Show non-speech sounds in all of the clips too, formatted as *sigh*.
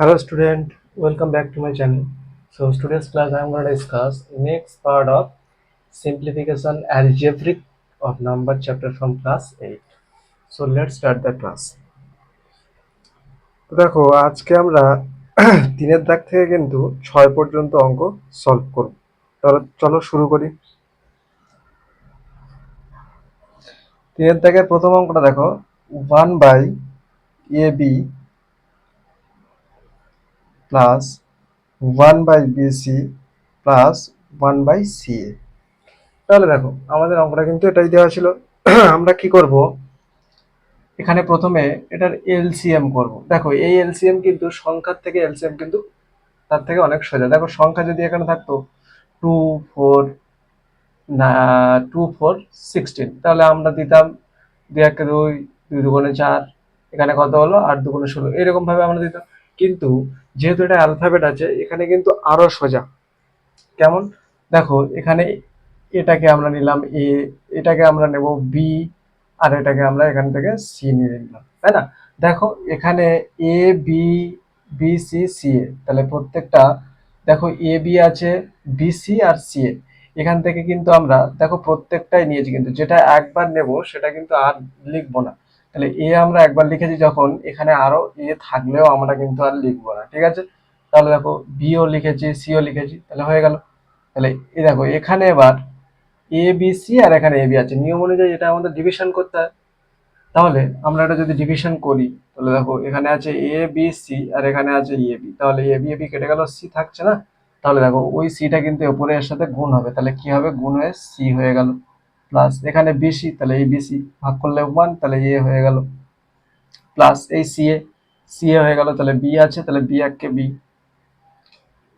Hello student, welcome back to my channel. So today's class I am going to discuss next part of simplification algebraic of number chapter from class 8. So let's start the class. তো দেখো আজকে আমরা তিনের দাগ থেকে কিন্তু ছয় পর্যন্ত অঙ্ক সলভ করব তাহলে চলো শুরু করি তিনের দাগের প্রথম অঙ্কটা দেখো one by A B plus one by B C plus one by C A তাহলে দেখো, আমাদের অঙ্কটা কিন্তু এটাই দেওয়া ছিল। *clears throat* আমরা কি করব? এখানে প্রথমে এটার এলসিএম করব। দেখো, এই এলসিএম কিন্তু সংখ্যার থেকে এলসিএম কিন্তু তার থেকে অনেক সোজা। দেখো, সংখ্যা যদি এখানে থাকতো two four two four sixteen তাহলে আমরা দিতাম দুই একে দুই দুই দুগুণে চার, এখানে কত হলো? আট দুগুণে ষোলো। এরকমভাবে আমরা দিতাম। কিন্তু যেহেতু এটা অ্যালফাবেট আছে, এখানে কিন্তু আরও সোজা। কেমন? দেখো, এখানে এটাকে আমরা নিলাম এ এটাকে আমরা নেব বি আর এটাকে আমরা এখান থেকে সি নিয়ে নিলাম, তাই না? দেখো, এখানে A B B C C A তাহলে প্রত্যেকটা, দেখো এ বি আছে বি সি আর সি এ এখান থেকে কিন্তু আমরা, দেখো, প্রত্যেকটাই নিয়েছি কিন্তু, যেটা একবার নেব, সেটা কিন্তু আর লিখব না। তাহলে এ আমরা একবার লিখেছি যখন এখানে আরও এ থাকলেও আমরা কিন্তু আর লিখব না, ঠিক আছে? তাহলে দেখো বিও লিখেছি সিও লিখেছি, তাহলে হয়ে গেল। তাহলে এই দেখো, এখানে এবার এ বি সি আর এখানে এ বি আছে। নিয়ম অনুযায়ী এটা আমাদের ডিভিশন করতে হয়। তাহলে আমরা এটা যদি ডিভিশন করি, তাহলে দেখো এখানে আছে এ বি সি আর এখানে আছে এ বি তাহলে এ বি এ বি কেটে গেল সি থাকছে না? তাহলে দেখো ওই সিটা কিন্তু ওপরে এর সাথে গুণ হবে। তাহলে কি হবে? গুণ হয়ে সি হয়ে গেল। প্লাস এখানে বিসি তাহলে এই বিসি ভাগ করলে ওয়ান তাহলে এ হয়ে গেল। প্লাস এই সি এ সি এ হয়ে গেল, তাহলে বি আছে, তাহলে বি এককে বি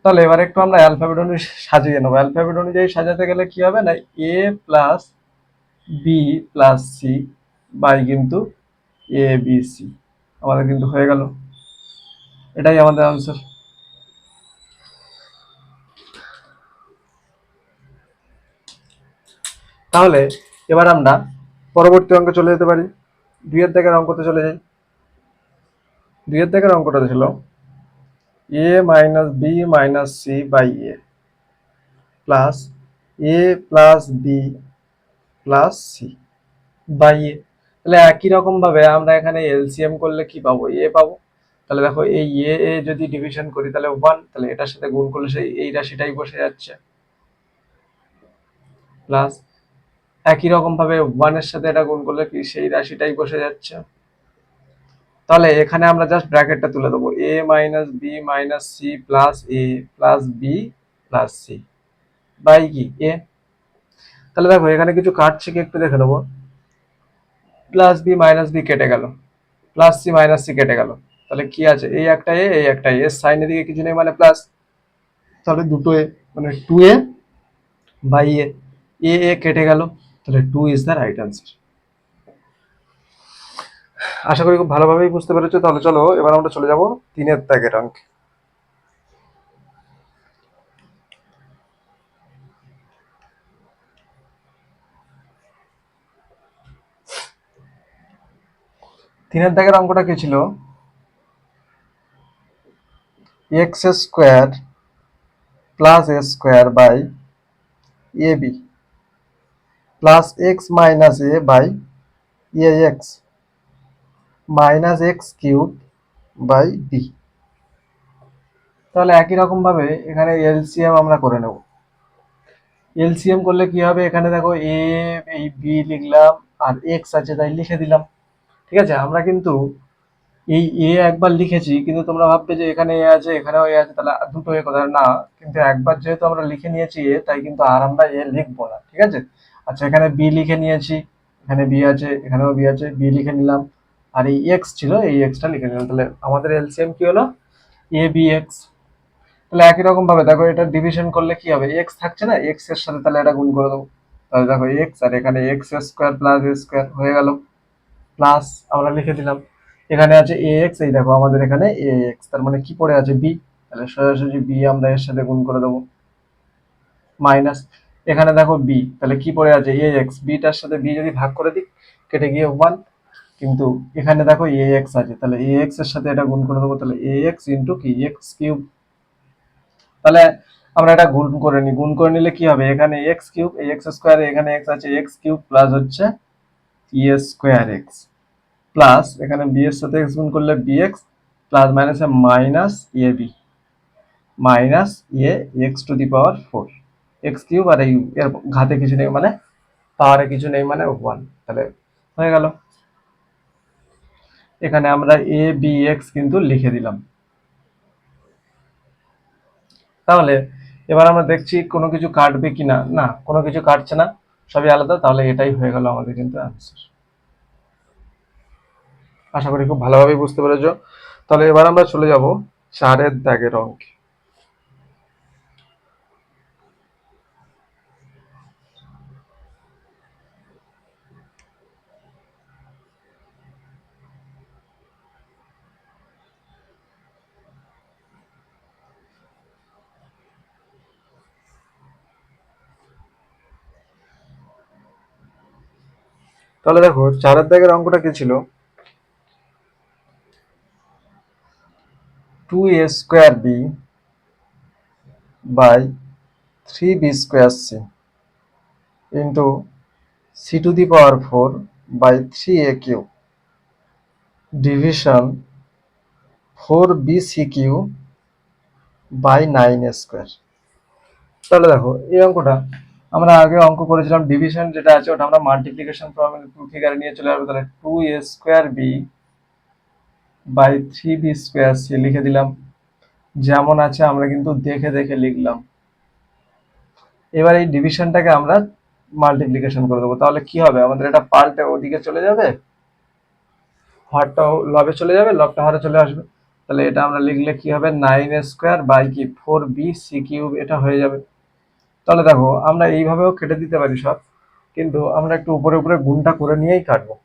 তাহলে এবার একটু আমরা অ্যালফাবেট অনুযায়ী সাজিয়ে নেব। অ্যালফাবেট অনুযায়ী সাজাতে গেলে কি হবে না? A plus B plus C by কিন্তু এ বি সি আমাদের কিন্তু হয়ে গেল। এটাই আমাদের আনসার তাহলে এবার আমরা পরবর্তী অঙ্কে চলে যেতে পারি। দুইয়ের দাগের অঙ্কতে চলে যাই। দুইয়ের দাগের অঙ্কটা ছিল A minus B minus C by A plus A plus B plus C by A তাহলে একই রকম ভাবে আমরা এখানে এলসিএম করলে কি পাবো? এ পাবো। তাহলে দেখো এই এ এ যদি ডিভিশন করি, তাহলে ওয়ান তাহলে এটার সাথে গুণ করলে সেই এই রাশিটাই বসে যাচ্ছে। প্লাস একই রকম ভাবে ওয়ানের সাথে এটা গুণ করলে কি সেই রাশিটাই বসে যাচ্ছে? তাহলে এখানে আমরা জাস্ট ব্র্যাকেটটা তুলে দেবো। A minus B minus C plus A plus B plus C by কি? এ তাহলে দেখো, এখানে কিছু কাটছে কি একটু দেখে নেব। প্লাস বি মাইনাস বি কেটে গেল। প্লাস সি মাইনাস সি কেটে গেল। তাহলে কি আছে? এই একটা এ এই একটা এ সাইনের দিকে কিছু নেই মানে প্লাস তাহলে দুটো এ মানে টু এ বাই এ এ কেটে গেল। তাহলে two is the right answer আশা করি খুব ভালোভাবেই বুঝতে পেরেছ। তাহলে চলো, এবার আমরা চলে যাব তিনের ত্যাগের অঙ্কে। তিনের দাগের অঙ্কটা কি ছিল? X square plus A square by A B plus X minus A by A X minus X cube by B তাহলে একই রকম ভাবে এখানে এলসিএম আমরা করে নেব। এলসিএম করলে কি হবে? এখানে দেখো এ এই বি লিখলাম আর এক্স আছে তাই লিখে দিলাম। ঠিক আছে? আমরা কিন্তু এই এ একবার লিখেছি, কিন্তু তোমরা ভাববে যে এখানে এ আছে, এখানেও এ আছে, তাহলে দুটো এ কোথায়? না, কিন্তু একবার যেহেতু আমরা লিখে নিয়েছি এ তাই কিন্তু আর আমরা এ লিখব না। ঠিক আছে? আচ্ছা এখানে বি লিখে নিয়েছি, এখানে বি আছে, এখানেও বি আছে বি লিখে নিলাম। আর এই এক্স ছিল, এই এক্সটা লিখে নিলাম। তাহলে আমাদের এলসিএম কি হলো? এ বি এক্স তাহলে একই রকম ভাবে, দেখো এটা ডিভিশন করলে কি হবে? এক্স থাকছে না এক্সের সাথে তাহলে এটা গুণ করে দেবো। তাহলে দেখো এক্স আর এখানে এক্স স্কোয়ার প্লাস স্কোয়ার হয়ে গেল। প্লাস আমরা লিখে দিলাম। এখানে আছে এ এক্স এই দেখো আমাদের এখানে এ এক্স তার মানে কি পড়ে আছে? বি তাহলে সোজাসুজি বি আমরা এর সাথে গুণ করে দেবো। মাইনাস এখানে দেখো বি তাহলে কি পড়ে আছে? এ এক্স বিটার সাথে বি যদি ভাগ করে দিই, কেটে গিয়ে ওয়ান কিন্তু এখানে দেখো এ এক্স আছে, তাহলে এ এক্সের সাথে এটা গুণ করে দেবো, তাহলে এ এক্স ইন্টু কি? এক্স কিউব তাহলে আমরা এটা গুণ করে নিই, গুণ করে নিলে কি হবে? এখানে এক্স কিউব এই এক্স স্কোয়ার এখানে এক্স আছে এক্স কিউব প্লাস হচ্ছে ই স্কোয়ার এক্স প্লাস এখানে বি এর সাথে এক্স গুণ করলে বি এক্স প্লাস মাইনাসে minus A B minus A X to the power four X cube আর এই এর ঘাতে কিছু নেই মানে পাওয়ারে কিছু নেই মানে ওয়ান তাহলে হয়ে গেল। এখানে আমরা এ বি এক্স কিন্তু লিখে দিলাম। তাহলে এবার আমরা দেখছি কোনো কিছু কাটবে কিনা না? না, কোনো কিছু কাটছে না, সবই আলাদা, তাহলে এটাই হয়ে গেল আমাদের কিন্তু অ্যান্সার আশা করি খুব ভালোভাবে বুঝতে পেরেছ। তাহলে এবার আমরা চলে যাব চারের দাগের অঙ্কে। তাহলে দেখো, চারের দাগের অঙ্কটা কি ছিল? Two A square B by three B square C into C to the power four by three A Q division four B C Q by nine square তাহলে দেখো, এই অঙ্কটা আমরা আগে অঙ্ক করেছিলাম ডিভিশন যেটা আছে, ওটা আমরা মাল্টিপ্লিকেশন ফিগারে নিয়ে চলে আসব। তাহলে two A square B by three B square C লিখে দিলাম। যেমন আছে, আমরা কিন্তু দেখে দেখে লিখলাম। এবার এই ডিভিশনটাকে আমরা মাল্টিপ্লিকেশন করে দেবো। তাহলে কি হবে? আমাদের এটা পাল্টে ওদিকে চলে যাবে, হরটা লবে চলে যাবে লবটা হরে চলে আসবে। তাহলে এটা আমরা লিখলে কি হবে? নাইন স্কোয়ার বাই কি? ফোর বি সি কিউব এটা হয়ে যাবে। তাহলে দেখো, আমরা এইভাবেও কেটে দিতে পারি সব, কিন্তু আমরা একটু উপরে উপরে গুণটা করে নিয়েই কাটবো।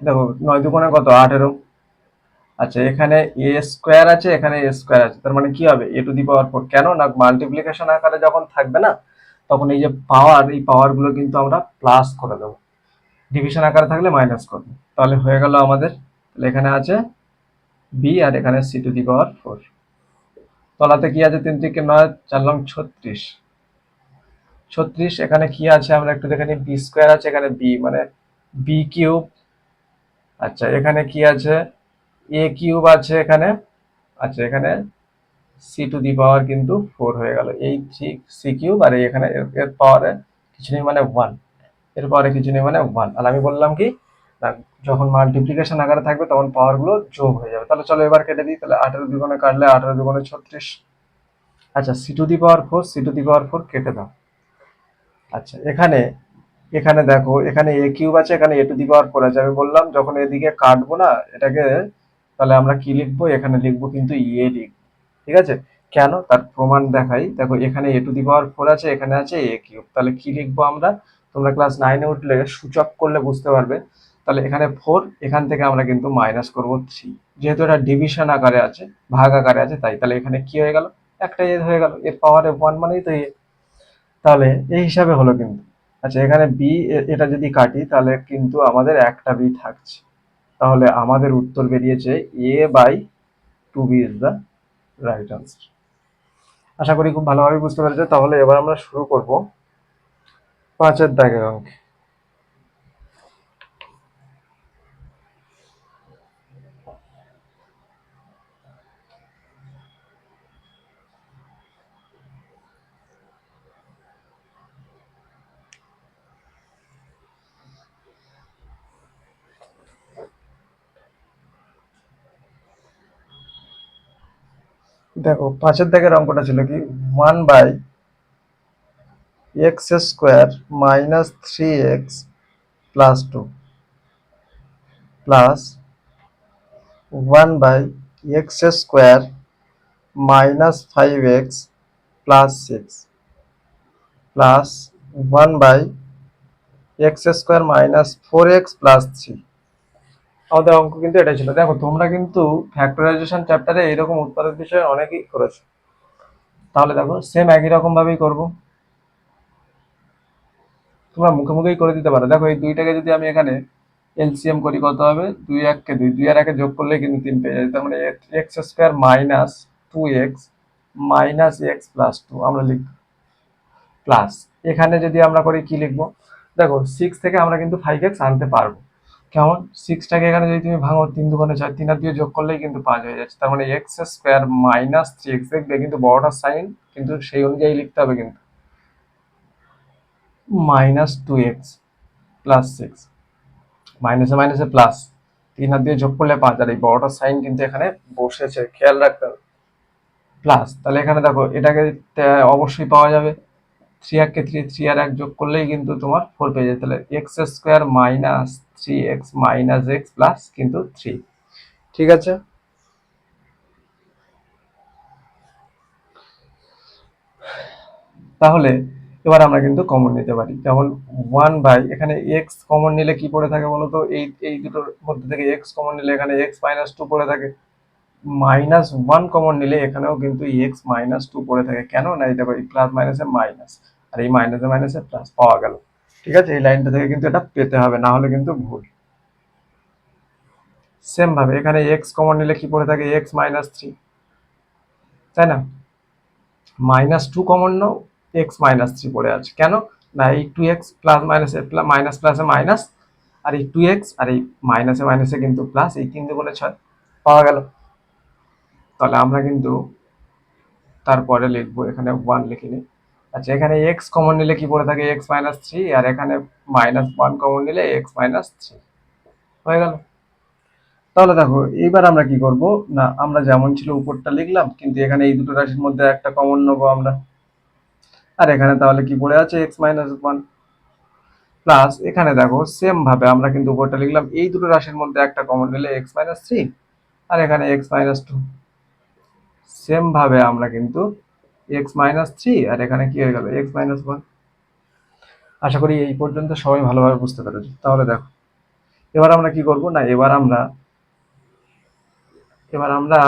দেখো, নয় দুগুণে কত? আঠেরো। আচ্ছা এখানে এ স্কোয়ার আছে, এখানে এ স্কোয়ার আছে। তার মানে কি হবে? এ টু দি পাওয়ার ফোর কেন? না মাল্টিপ্লিকেশন আকারে যখন থাকবে না, তখন এই যে পাওয়ার এই পাওয়ারগুলো কিন্তু আমরা প্লাস করে দেবো। ডিভিশন আকারে থাকলে মাইনাস করব তাহলে হয়ে গেল আমাদের, তাহলে এখানে আছে বি আর এখানে C to the power four তলাতে কি আছে? তিন থেকে নয়, চার লং ছত্রিশ। ছত্রিশ, এখানে কি আছে? আমরা একটু দেখে নিই বি স্কোয়ার আছে, এখানে বি মানে বি কিউব আচ্ছা এখানে কি আছে? এ কিউব আছে এখানে। আচ্ছা এখানে সি টু দি পাওয়ার কিন্তু ফোর হয়ে গেল। এই থ্রি সি কিউব আর এখানে এর পাওয়ারে কিছু নেই মানে ওয়ানের পাওয়ারে কিছু নেই মানে ওয়ান আর আমি বললাম কি, না, যখন মাল্টিপ্লিকেশন আকারে থাকবে তখন পাওয়ারগুলো যোগ হয়ে যাবে। তাহলে চলো এবার কেটে দিই, তাহলে আঠেরো দুগুণে কাটলে আঠেরো দুগুণে ছত্রিশ। আচ্ছা C to the power four C to the power four কেটে দাও। আচ্ছা এখানে এখানে দেখো, এখানে এ কিউব আছে, এখানে এ টু দি পাওয়ার ফোর আছে। আমি বললাম, যখন এদিকে কাটবো না, এটাকে, তাহলে আমরা কি লিখব? এখানে লিখব কিন্তু ইয়ে লিখব। ঠিক আছে? কেন? তার প্রমাণ দেখাই। দেখো, এখানে এ টু দি পাওয়ার ফোর আছে, এখানে আছে এ কিউব তাহলে কি লিখব আমরা? তোমরা ক্লাস নাইনে উঠলে সূচক করলে বুঝতে পারবে। তাহলে এখানে ফোর এখান থেকে আমরা কিন্তু মাইনাস করব থ্রি যেহেতু এটা ডিভিশন আকারে আছে, ভাগ আকারে আছে, তাই তাহলে এখানে কি হয়ে গেল? একটা এ হয়ে গেল। এর পাওয়ারে ওয়ান মানেই তো এ তাহলে এই হিসাবে হলো কিন্তু। আচ্ছা এখানে বি এটা যদি কাটি, তাহলে কিন্তু আমাদের একটা বি থাকছে। তাহলে আমাদের উত্তর বেরিয়েছে A by two B is the right answer আশা করি খুব ভালোভাবে বুঝতে পেরেছে। তাহলে এবার আমরা শুরু করব পাঁচের দাগের অঙ্কে। দেখো পাঁচের দাগের অঙ্কটা ছিল কি? One by X square minus three X plus two plus one by X square minus five X plus six plus one by X square minus four X plus three আমাদের অঙ্ক কিন্তু এটাই ছিল। দেখো, তোমরা কিন্তু ফ্যাক্টরাইজেশন চ্যাপ্টারে এরকম উৎপাদক বিষয়ে অনেকেই করেছ। তাহলে দেখো সেম একই রকম ভাবেই করব। তোমরা মুখে মুখেই করে দিতে পারো। দেখো, এই দুইটাকে যদি আমি এখানে এলসিএম করি, কত হবে? দুই এককে দুই। দুই আর একে যোগ করলে কিন্তু তিন পেয়ে যাবে। তার মানে X square minus two X minus X plus two আমরা লিখব। প্লাস এখানে যদি আমরা করি, কি লিখব? দেখো সিক্স থেকে আমরা কিন্তু ফাইভ এক্স আনতে পারব। কেমন? সিক্সটাকে এখানে যদি তুমি ভাঙো, তিন দুগুণে ছয় তিন আর দিয়ে যোগ করলেই কিন্তু পাঁচ হয়ে যাচ্ছে। তার মানে X square minus three X দেখবে কিন্তু বড়টার সাইন কিন্তু সেই অনুযায়ী লিখতে হবে কিন্তু। Minus two X plus six মাইনাসে মাইনাসে প্লাস তিন হাত দিয়ে যোগ করলে পাঁচ, আর এই বড়টার সাইন কিন্তু এখানে বসেছে। খেয়াল রাখতে হবে। প্লাস তাহলে এখানে দেখো, এটাকে অবশ্যই পাওয়া যাবে। থ্রি এককে থ্রি থ্রি আর এক যোগ করলেই কিন্তু তোমার ফোর পেয়ে যাবে তাহলে X square minus three X minus X plus কিন্তু থ্রি ঠিক আছে? তাহলে এবার আমরা কিন্তু কমন নিতে পারি। যেমন ওয়ান বাই এখানে এক্স কমন নিলে কি পড়ে থাকে বলতো? এই এই দুটোর মধ্যে থেকে এক্স কমন নিলে এখানে এক্স মাইনাস টু পড়ে থাকে। মাইনাস ওয়ান কমন নিলে এখানেও কিন্তু এক্স মাইনাস টু পড়ে থাকে। কেন? না, এই দেখো, এই প্লাস মাইনাসে মাইনাস আর এই মাইনাসে মাইনাসে প্লাস পাওয়া গেল। ঠিক আছে? এই লাইনটা থেকে কিন্তু এটা পেতে হবে, না হলে কিন্তু ভুল। সেম ভাবে, এখানে এক্স কমন নিলে কি পড়ে থাকে? এক্স মাইনাস থ্রি তাই না? মাইনাস টু কমন নাও এক্স মাইনাস থ্রি পড়ে আছে। কেন? না, এই টু এক্স প্লাস মাইনাসে মাইনাস প্লাসে মাইনাস আর এই টু এক্স আর এই মাইনাসে মাইনাসে কিন্তু প্লাস এই তিন দুগুণে ছয় পাওয়া গেল। তাহলে আমরা কিন্তু তারপরে লিখব, এখানে ওয়ান লিখিনি আচ্ছা এখানে এক্স কমন নিলে কি পড়ে থাকে? এক্স মাইনাস থ্রি আর এখানে মাইনাস ওয়ান কমন নিলে এক্স মাইনাস থ্রি হয়ে গেল। তাহলে দেখো এইবার আমরা কি করব? না, আমরা যেমন ছিল উপরটা লিখলাম, কিন্তু এখানে এই দুটো রাশির মধ্যে একটা কমন নেব আমরা। আর এখানে তাহলে কি পড়ে আছে? এক্স মাইনাস ওয়ান প্লাস এখানে দেখো সেম ভাবে আমরা কিন্তু উপরটা লিখলাম, এই দুটো রাশির মধ্যে একটা কমন নিলে এক্স মাইনাস থ্রি আর এখানে এক্স মাইনাস টু সেম ভাবে আমরা কিন্তু এক্স মাইনাস থ্রি আর এখানে কি হয়ে গেল এক্স মাইনাস ওয়ান আশা করি এই পর্যন্ত সবাই ভালোভাবে বুঝতে পেরেছি তাহলে দেখো এবার আমরা কি করব না এবার আমরা এবার আমরা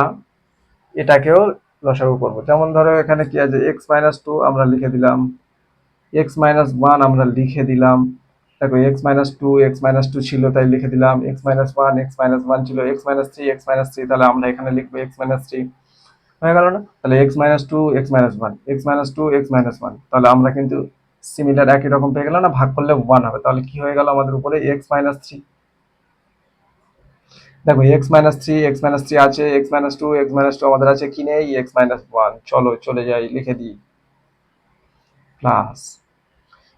এটাকেও লসাগু করব যেমন ধরো এখানে কি আছে এক্স মাইনাস টু আমরা লিখে দিলাম এক্স মাইনাস ওয়ান আমরা লিখে দিলাম দেখো X minus two X minus two ছিল তাই লিখে দিলাম X minus one X minus one ছিল X minus three X minus three তাহলে আমরা এখানে লিখব এক্স মাইনাস থ্রি হয়ে গেল না তাহলে X minus two X minus one X minus two X minus one তাহলে আমরা কিন্তু সিমিলার একই রকম পেয়ে গেলাম না ভাগ করলে ওয়ান হবে তাহলে কি হয়ে গেল আমাদের উপরে এক্স মাইনাস থ্রি দেখো X minus three X minus three আছে X minus two X minus two আমাদের আছে কি নেই এক্স মাইনাস ওয়ান চলো চলে যাই লিখে দিই প্লাস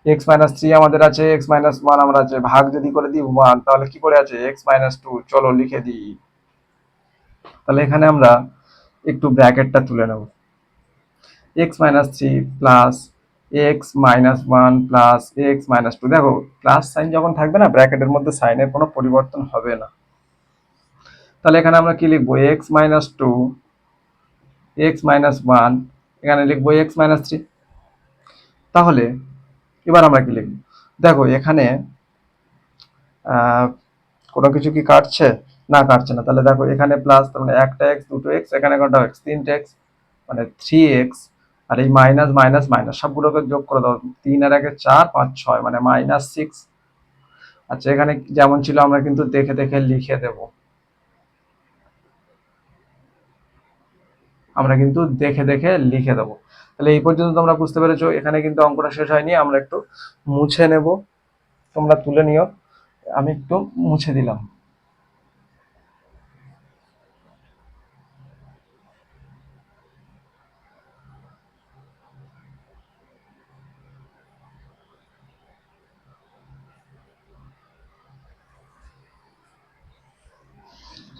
এক্স মাইনাস থ্রি আমাদের আছে এক্স মাইনাস ওয়ান আমরা আছে ভাগ যদি করে দিই ওয়ান তাহলে কি করে আছে এক্স মাইনাস টু চলো লিখে দিই তাহলে এখানে আমরা একটু ব্র্যাকেটটা তুলে নেব। X minus three plus X minus one plus X minus two দেখো প্লাস সাইন যখন থাকবে না ব্র্যাকেটের মধ্যে সাইনের কোনো পরিবর্তন হবে না। তাহলে এখানে আমরা কি লিখব? X minus two X minus one এখানে লিখব এক্স মাইনাস থ্রি তাহলে এবার আমরা কি লিখব? দেখো, এখানে কোনো কিছু কি কাটছে? না কাটছে না। তাহলে দেখো এখানে প্লাস তার মানে একটা এক্স দুটো এক্স এখানে কটা এক্স তিনটে এক্স মানে থ্রি এক্স আর এই মাইনাস মাইনাস মাইনাস সবগুলোকে যোগ করে দাও। তিন আর একে চার, পাঁচ, ছয় মানে মাইনাস সিক্স আচ্ছা এখানে যেমন ছিল, আমরা কিন্তু দেখে দেখে লিখে দেব। আমরা কিন্তু দেখে দেখে লিখে দেবো। তাহলে এই পর্যন্ত তোমরা বুঝতে পেরেছ, এখানে কিন্তু অঙ্কটা শেষ হয়নি। আমরা একটু মুছে নেব। তোমরা তুলে নিও। আমি একটু মুছে দিলাম।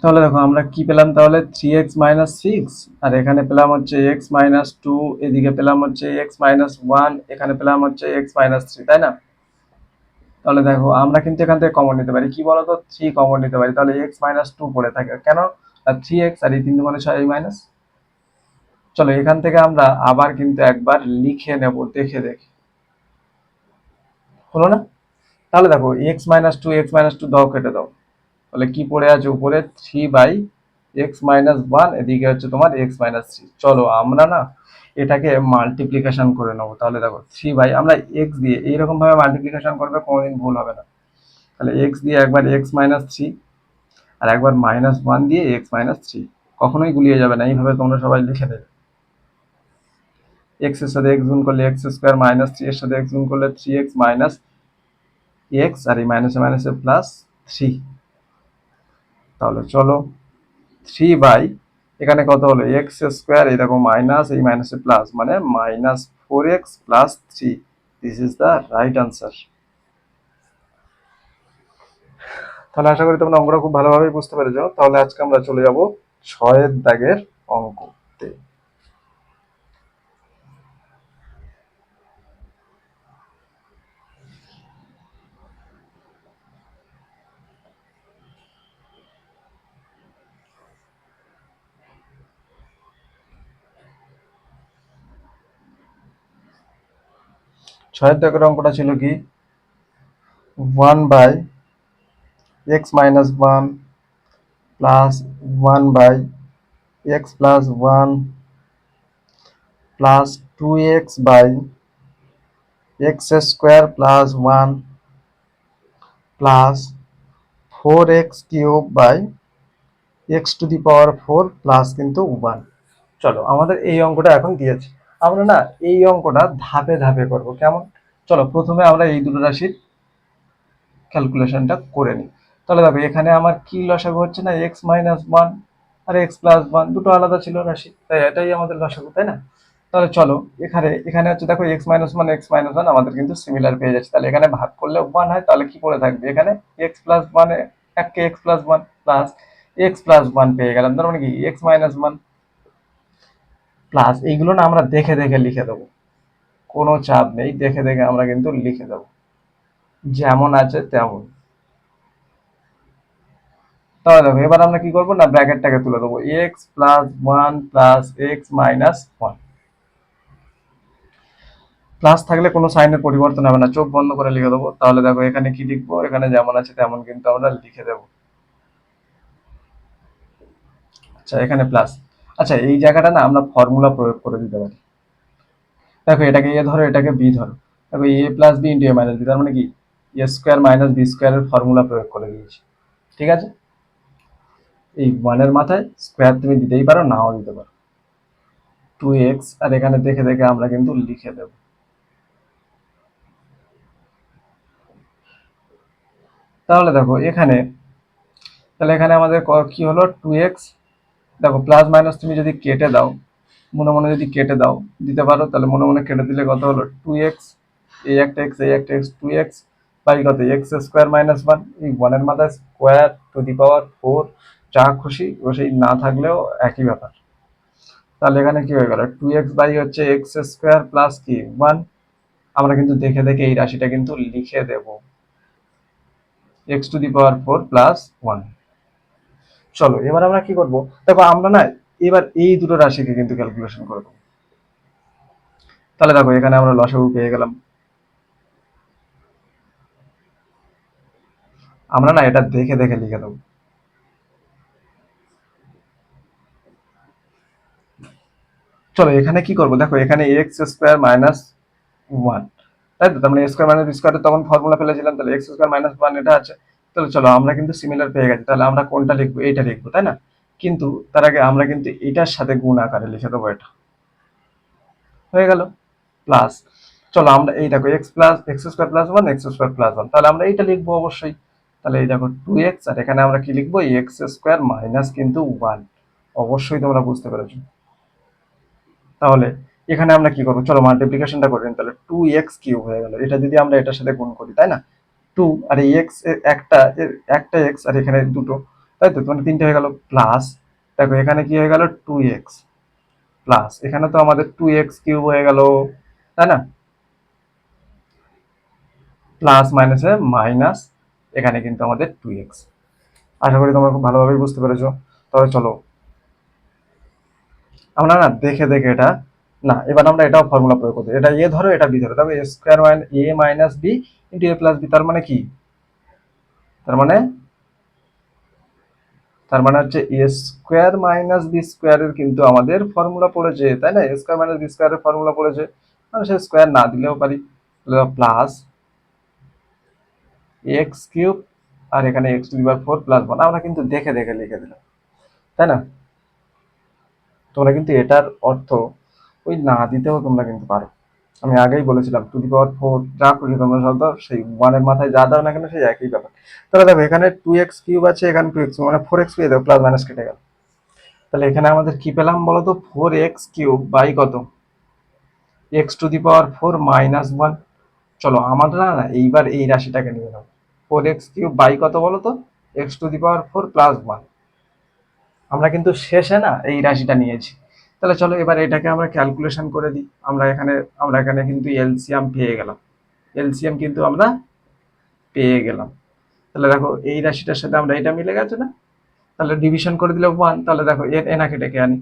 তাহলে দেখো আমরা কি পেলাম? তাহলে থ্রি এক্স মাইনাস সিক্স আর এখানে পেলাম হচ্ছে এক্স মাইনাস টু এদিকে পেলাম হচ্ছে এক্স মাইনাস ওয়ান এখানে পেলাম হচ্ছে এক্স মাইনাস থ্রি তাই না? তাহলে দেখো আমরা কিন্তু এখান থেকে কমন নিতে পারি। কি বলতো? থ্রি কমন নিতে পারি। তাহলে এক্স মাইনাস টু পড়ে থাকে। কেন? আর থ্রি এক্স আর এই তিন মানে ছয় মাইনাস চলো এখান থেকে আমরা আবার কিন্তু একবার লিখে নেব, দেখে দেখে। হলো না? তাহলে দেখো X minus two X minus two দাও, কেটে দাও। তাহলে কি পড়ে আছে উপরে? Three by X minus one এদিকে হচ্ছে তোমার এক্স মাইনাস থ্রি চলো আমরা না এটাকে মাল্টিপ্লিকেশন করে নেব। তাহলে দেখো থ্রি বাই আমরা এক্স দিয়ে এইরকম ভাবে মাল্টিপ্লিকেশন করবে, কোনোদিন ভুল হবে না। তাহলে এক্স দিয়ে একবার এক্স মাইনাস থ্রি আর একবার মাইনাস ওয়ান দিয়ে এক্স মাইনাস থ্রি কখনোই গুলিয়ে যাবে না, এইভাবে তোমরা সবাই লিখে দেবে। এক্সের সাথে এক্স গুণ করলে এক্স স্কোয়ার মাইনাস থ্রি এর সাথে এক্স গুণ করলে থ্রি এক্স মাইনাস এক্স আর এই মাইনাসে মাইনাসে প্লাস থ্রি তাহলে চলো থ্রি বাই এখানে কত হলো? এক্স স্কোয়ার এই দেখো মাইনাস এই মাইনাসে প্লাস মানে minus four X plus three this is the right answer তাহলে আশা করি তোমরা অঙ্কটা খুব ভালোভাবেই বুঝতে পেরেছ। তাহলে আজকে আমরা চলে যাব ছয়ের দাগের অঙ্কতে। ছয়ের দাগের অঙ্কটা ছিল কি? One by X minus one plus one by X plus one plus two X by X square plus one plus four X cube by X to the power four plus কিন্তু ওয়ান চলো, আমাদের এই অঙ্কটা এখন দিয়েছে। আমরা না এই অঙ্কটা ধাপে ধাপে করব। কেমন? চলো, প্রথমে আমরা এই দুটো রাশির ক্যালকুলেশনটা করে নিই। তাহলে দেখো এখানে আমার কি লসাগু হচ্ছে না? এক্স মাইনাস ওয়ান আর এক্স প্লাস ওয়ান দুটো আলাদা ছিল রাশি। তাই এটাই আমাদের লসাগু, তাই না? তাহলে চলো, এখানে এখানে হচ্ছে দেখো X minus one X minus one আমাদের কিন্তু সিমিলার পেয়ে যাচ্ছে। তাহলে এখানে ভাগ করলে ওয়ান হয়, তাহলে কি পড়ে থাকবে? এখানে এক্স প্লাস ওয়ানে এককে X plus one plus X plus one পেয়ে গেলাম। তার মানে কি? এক্স মাইনাস ওয়ান প্লাস এইগুলো না আমরা দেখে দেখে লিখে দেবো। কোনো চাপ নেই, দেখে দেখে আমরা কিন্তু লিখে দেবো। যেমন আছে তেমন। তাহলে দেখো, এবার আমরা কি করব? না, ব্র্যাকেটটাকে তুলে দেবো। X plus one plus X minus one plus থাকলে কোনো সাইনের পরিবর্তন হবে না। চোখ বন্ধ করে লিখে দেবো। তাহলে দেখো, এখানে কি লিখব? এখানে যেমন আছে তেমন কিন্তু আমরা লিখে দেবো। আচ্ছা এখানে প্লাস আচ্ছা এই জায়গাটা না আমরা ফর্মুলা প্রয়োগ করে দিতে পারি। দেখো, এটাকে এ ধরো, এটাকে বি ধরো। দেখো, A plus B into A minus B তার মানে কি? এ স্কোয়ার মাইনাস বি স্কোয়ারের ফর্মুলা প্রয়োগ করে দিয়েছি। ঠিক আছে? এই ওয়ানের মাথায় স্কোয়ার তুমি দিতেই পারো, নাও দিতে পারো। টু এক্স আর এখানে দেখে দেখে আমরা কিন্তু লিখে দেব। তাহলে দেখো, এখানে, তাহলে এখানে আমাদের ক- হলো? টু এক্স দেখো প্লাস মাইনাস তুমি যদি কেটে দাও, মনে মনে যদি কেটে দাও, দিতে পারো, তাহলে মনে মনে কেটে দিলে কত হলো? টু এক্স এই একটা এক্স এই একটা এক্স টু এক্স বাই কত? এক্স স্কোয়ার মাইনাস ওয়ান এই ওয়ানের মাথায় square to the power four যা খুশি ও সেই না থাকলেও একই ব্যাপার। তাহলে এখানে কি হয়ে গেল? টু এক্স বাই হচ্ছে এক্স স্কোয়ার প্লাস কি? ওয়ান আমরা কিন্তু দেখে দেখে এই রাশিটা কিন্তু লিখে দেব। X to the power four plus one চলো, এবার আমরা কি করব? দেখো, আমরা না এবার এই দুটো রাশিকে কিন্তু ক্যালকুলেশন করে দেবো। তাহলে দেখো, এখানে আমরা লসাগু পেয়ে গেলাম। আমরা না এটা দেখে দেখে লিখে দেবো। চলো, এখানে কি করব? দেখো, এখানে এক্স স্কোয়ার মাইনাস ওয়ান তাই তো? তার মানে স্কোয়ার মাইনাস স্কোয়ার তখন ফর্মুলা ফেলেছিলাম, তাহলে এক্স স্কোয়ার মাইনাস ওয়ান এটা আছে। তাহলে চলো, আমরা কিন্তু সিমিলার পেয়ে গেছি। তাহলে আমরা কোনটা লিখব? এইটা লিখব, তাই না? কিন্তু তার আগে আমরা কিন্তু এটার সাথে গুণ আকারে লিখে দেবো এটা। হয়ে গেল? প্লাস চলো, আমরা এই দেখো X plus X square plus one X square plus one তাহলে আমরা এইটা লিখব অবশ্যই। তাহলে এই দেখো টু এক্স আর এখানে আমরা কি লিখব? এক্স স্কোয়ার মাইনাস কিন্তু ওয়ান অবশ্যই তোমরা বুঝতে পেরেছ। তাহলে এখানে আমরা কি করব? চলো মাল্টিপ্লিকেশনটা করে নিন তাহলে টু এক্স কিউব হয়ে গেল। এটা যদি আমরা এটার সাথে গুণ করি, তাই না? টু আর এই এক্স একটা একটা এক্স আর এখানে দুটো, তাই তো? মানে তিনটে হয়ে গেল প্লাস দেখো এখানে কি হয়ে গেল? টু এক্স প্লাস এখানে তো আমাদের টু এক্স কিউব হয়ে গেল, তাই না? প্লাস মাইনাসে মাইনাস এখানে কিন্তু আমাদের টু এক্স আশা করি তোমরা খুব ভালোভাবেই বুঝতে পেরেছ। তবে চলো, আমরা না দেখে দেখে এটা না, এবার আমরা এটাও ফর্মুলা প্রয়োগ করতে এটা এ ধরো, এটা বি ধরো। তবে A square minus A minus B into A plus B তার মানে কি? তার মানে তার মানে হচ্ছে এ স্কোয়ার মাইনাস বি স্কোয়ারের কিন্তু আমাদের ফর্মুলা পড়েছে, তাই না? এ স্কোয়ার মাইনাস বি স্কোয়ারের ফর্মুলা পড়েছে। মানে সে স্কোয়ার না দিলেও পারি। প্লাস এক্স কিউব আর এখানে X to the power four plus one আমরা কিন্তু দেখে দেখে লিখে দিলাম। তাই না? তোমরা কিন্তু এটার অর্থ ওই না দিতেও তোমরা কিন্তু পারো। আমি আগেই বলেছিলাম টু দি পাওয়ার ফোর যা খুশি তোমরা সব দাও, সেই ওয়ানের মাথায় যা দাও না কেন, সেই একই ব্যাপার। তাহলে দেখো, এখানে টু এক্স কিউব আছে, এখানে টু এক্স মানে ফোর এক্স পেয়ে দেবো প্লাস মাইনাস কেটে গেল। তাহলে এখানে আমাদের কি পেলাম বলো তো ফোর এক্স কিউব বাই কত? X to the power four minus one চলো আমরা না এইবার এই রাশিটাকে নিয়ে নেব ফোর এক্স কিউব বাই কত বলো তো X to the power four plus one আমরা কিন্তু শেষে না এই রাশিটা নিয়েছি। তাহলে চলো এবার এটাকে আমরা ক্যালকুলেশন করে দিই। আমরা এখানে আমরা এখানে কিন্তু এলসিয়াম পেয়ে গেলাম। এলসিয়াম কিন্তু আমরা পেয়ে গেলাম। তাহলে দেখো, এই রাশিটার সাথে আমরা এটা মিলে গেছে না? তাহলে ডিভিশন করে দিলে ওয়ান তাহলে দেখো এর এনাকে ডেকে আনি।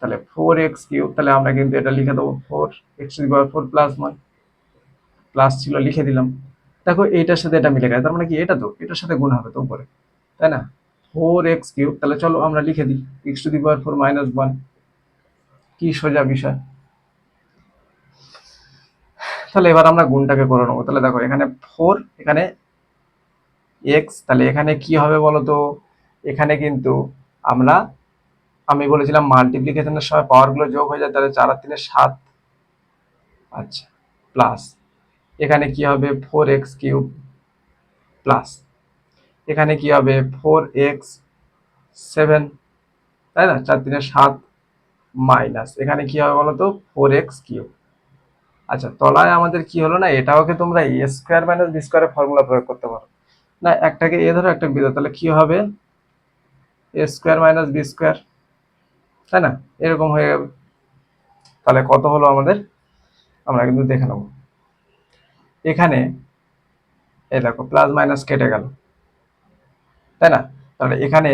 তাহলে ফোর এক্স কিউব তাহলে আমরা কিন্তু এটা লিখে দেবো four X to four plus one plus ছিল, লিখে দিলাম। দেখো, এইটার সাথে এটা মিলে গেছে। তার মানে কি? এটা তো, এটার সাথে গুণ হবে তো উপরে। তাই না? ফোর এক্স কিউব তাহলে চলো আমরা লিখে দিই। X to the power four minus one কি সোজা বিষয়? তাহলে এবার আমরা গুণটাকে করে নেব। তাহলে দেখো, এখানে ফোর এখানে এক্স তাহলে এখানে কি হবে বলো তো? এখানে কিন্তু আমরা, আমি বলেছিলাম মাল্টিপ্লিকেশনের সময় পাওয়ারগুলো যোগ হয়ে যায়, তাহলে চার আর তিনে সাত। আচ্ছা প্লাস এখানে কি হবে? ফোর এক্স কিউব প্লাস এখানে কি হবে? ফোর এক্স সেভেন তাই না? চার তিনে সাত। মাইনাস। এখানে কি হবে বলো তো ফোর এক্স কিউব আচ্ছা তলায় আমাদের কি হলো না? এটাওকে তোমরা এ স্কোয়ার মাইনাস বি স্কোয়ারের ফর্মুলা প্রয়োগ করতে পারো। না, একটাকে এ ধরো, একটা বি ধরো। তাহলে কি হবে? A square minus b square তাই না? এরকম হয়ে যাবে। তাহলে কত হলো আমাদের? আমরা কিন্তু দেখে নেব। এখানে, এই দেখো প্লাস মাইনাস কেটে গেল। তাই না? তাহলে এখানে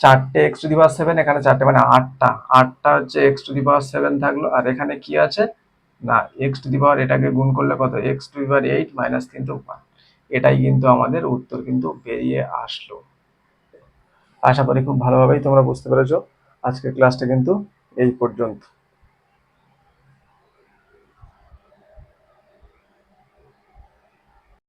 চারটে x to the power seven এখানে চারটে মানে আটটা। আটটা হচ্ছে x to the power seven থাকল, আর এখানে কি আছে? না এক্স টু দি পাওয়ার এটাকে গুণ করলে কত? X to the power eight minus কিন্তু ওয়ান এটাই কিন্তু আমাদের উত্তর কিন্তু বেরিয়ে আসলো। আশা করি খুব ভালোভাবেই তোমরা বুঝতে পেরেছ। আজকের ক্লাসটা কিন্তু এই পর্যন্ত।